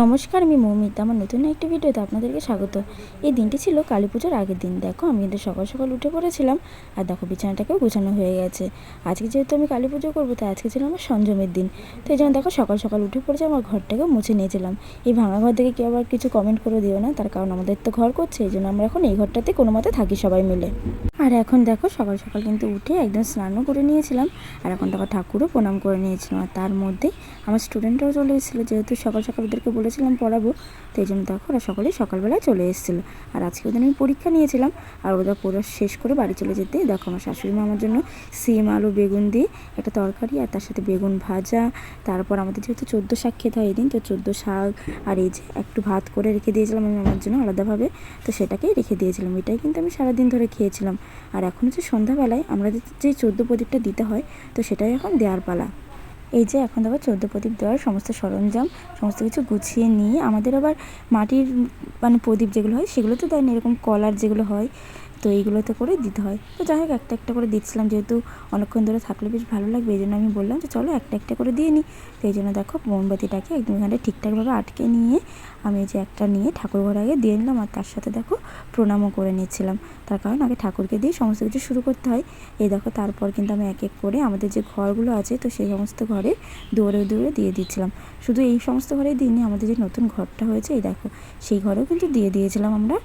নমস্কার, আমি মৌমিতা। আমার নতুন একটি ভিডিওতে আপনাদেরকে স্বাগত। এই দিনটি ছিল কালী পুজোর আগের দিন। দেখো, আমি কিন্তু সকাল সকাল উঠে পড়েছিলাম আর দেখো, বিছানাটাকেও গোছানো হয়ে গেছে। আজকে যেহেতু আমি কালী পুজো করব, তাই আজকে ছিল আমার সঞ্জমের দিন। তো এই জন্য দেখো, সকাল সকাল উঠে পড়েছে, আমার ঘরটাকেও মুছে নিয়েছিলাম। এই ভাঙা ঘর থেকে কেউ আবার কিছু কমেন্ট করে দিও না, তার কারণ আমাদের তো ঘর করছে, এই জন্য আমরা এখন এই ঘরটাতে কোনো মতে থাকি সবাই মিলে। আর এখন দেখো, সকাল সকাল কিন্তু উঠে একদম স্নানও করে নিয়েছিলাম আর এখন দেখো ঠাকুরও প্রণাম করে নিয়েছিলাম। আর তার মধ্যেই আমার স্টুডেন্টরাও চলে এসেছিল, যেহেতু সকাল সকাল ওদেরকে বলেছিলাম পড়াবো তো এই জন্য দেখো ওরা সকলেই সকালবেলায় চলে এসেছিল। আর আজকে ওদের আমি পরীক্ষা নিয়েছিলাম, আর ওদের পড়া শেষ করে বাড়ি চলে যেতে দেখো আমার শাশুড়ি মা আমার জন্য সিম, আলু, বেগুন দিয়ে একটা তরকারি আর তার সাথে বেগুন ভাজা। তারপর আমাদের যেহেতু চোদ্দ শাক খেতে হয় এদিন, তো চোদ্দ শাক আর এই যে একটু ভাত করে রেখে দিয়েছিলাম আমি আমার জন্য আলাদাভাবে, তো সেটাকেই রেখে দিয়েছিলাম। এটাই কিন্তু আমি সারাদিন ধরে খেয়েছিলাম। আর এখন হচ্ছে সন্ধ্যাবেলায় আমরা যে চোদ্দ প্রদীপটা দিতে হয়, তো সেটাই এখন দেওয়ার পালা। এই যে এখন আবার চোদ্দ প্রদীপ দেওয়ার সমস্ত সরঞ্জাম, সমস্ত কিছু গুছিয়ে নিয়ে আমাদের আবার মাটির মানে প্রদীপ যেগুলো হয় সেগুলো তো দেয় না এরকম কলার যেগুলো হয় তো এইগুলোতে করে দিতে হয়। তো যাই হোক, একটা একটা করে দিচ্ছিলাম যেহেতু অনেকক্ষণ ধরে থাকলে বেশ ভালো লাগবে, এই জন্য আমি বললাম যে চলো একটা একটা করে দিয়ে নিই। তো এই জন্য দেখো মোমবাতিটাকে একদম এখানে ঠিকঠাকভাবে আটকে নিয়ে আমি যে একটা নিয়ে ঠাকুর ঘরে আগে দিয়ে নিলাম আর তার সাথে দেখো প্রণামও করে নিয়েছিলাম তার কারণ আগে ঠাকুরকে দিয়ে সমস্ত কিছু শুরু করতে হয়। এই দেখো তারপর কিন্তু আমি এক এক করে আমাদের যে ঘরগুলো আছে, তো সেই সমস্ত ঘরে দৌড়ে দৌড়ে দিয়ে দিচ্ছিলাম। শুধু এই সমস্ত ঘরেই দিইনি, আমাদের যে নতুন ঘরটা হয়েছে, এই দেখো সেই ঘরেও কিন্তু দিয়ে দিয়েছিলাম আমরা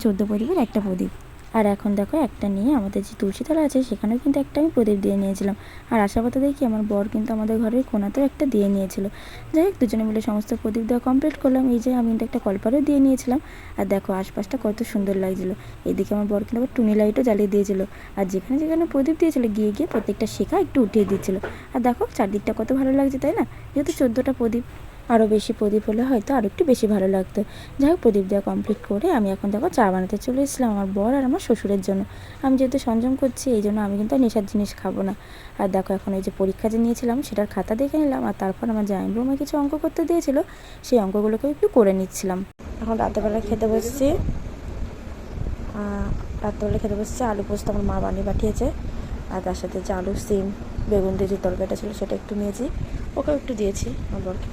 চোদ্দ প্রদীপের একটা প্রদীপ। আর এখন দেখো একটা নিয়ে আমাদের যে তুলসীতলা আছে, সেখানেও কিন্তু একটা আমি প্রদীপ দিয়ে নিয়েছিলাম। আর আশা কথা দেখি আমার বর কিন্তু আমাদের ঘরের কোনাতেও একটা দিয়ে নিয়েছিল। যাই হোক, দুজনে মিলে সমস্ত প্রদীপ দেওয়া কমপ্লিট করলাম। এই যে আমি কিন্তু একটা কলপারও দিয়ে নিয়েছিলাম। আর দেখো আশপাশটা কত সুন্দর লাগছিল। এদিকে আমার বর কিন্তু আবার টুনি লাইটও জ্বালিয়ে দিয়েছিল। আর যেখানে যেখানে প্রদীপ দিয়েছিল, গিয়ে গিয়ে প্রত্যেকটা শেখা একটু উঠিয়ে দিচ্ছিল। আর দেখো চারদিকটা কত ভালো লাগছে, তাই না? যেহেতু চোদ্দোটা প্রদীপ। আরও বেশি প্রদীপ হলে হয়তো আরও একটু বেশি ভালো লাগতো। যাই হোক, প্রদীপ দেওয়া কমপ্লিট করে আমি এখন দেখো চা বানাতে চলে এসেছিলাম আমার বর আর আমার শ্বশুরের জন্য। আমি যেহেতু সংযম করছি, এই জন্য আমি কিন্তু আর নেশার জিনিস খাব না। আর দেখো এখন এই যে পরীক্ষা যে নিয়েছিলাম, সেটার খাতা দেখে নিলাম আর তারপর আমার জামাইবাবু আমায় কিছু অঙ্ক করতে দিয়েছিল, সেই অঙ্কগুলোকে একটু করে নিচ্ছিলাম। এখন রাতেরবেলা খেতে বসছি। রাত্রেবেলা খেতে বসছি, আলু পোস্ত আমার মা বানিয়ে পাঠিয়েছে। আর তার সাথে যে আলু, সিম, বেগুন দিয়ে যে তরকারিটা ছিল সেটা একটু নিয়েছি, ওকেও একটু দিয়েছি আমার বরকে।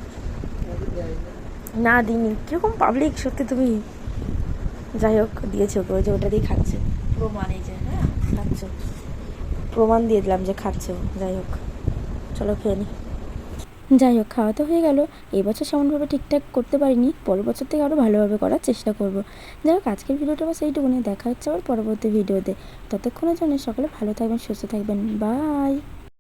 না দিইনি। কীরকম পাবলিক সত্যি তুমি যাই হোক দিয়েছে ওকে ওই যে ওটা দিয়ে খাচ্ছে। প্রমাণ এই যে হ্যাঁ? খাচ্ছ। প্রমাণ দিয়ে দিলাম যে খাচ্ছে যাই হোক। চলো খেয়ে নি। যাই হোক খাওয়া তো হয়ে গেল। এবছর বছর সেমনভাবে ঠিকঠাক করতে পারিনি। পরের বছর থেকে আরও ভালোভাবে করার চেষ্টা করব। যাই হোক আজকের ভিডিওটা বাস এইটুকুনি। দেখা হচ্ছে আবার পরবর্তী ভিডিওতে। ততক্ষণের জন্য সকলে ভালো থাকবেন সুস্থ থাকবেন। বাই!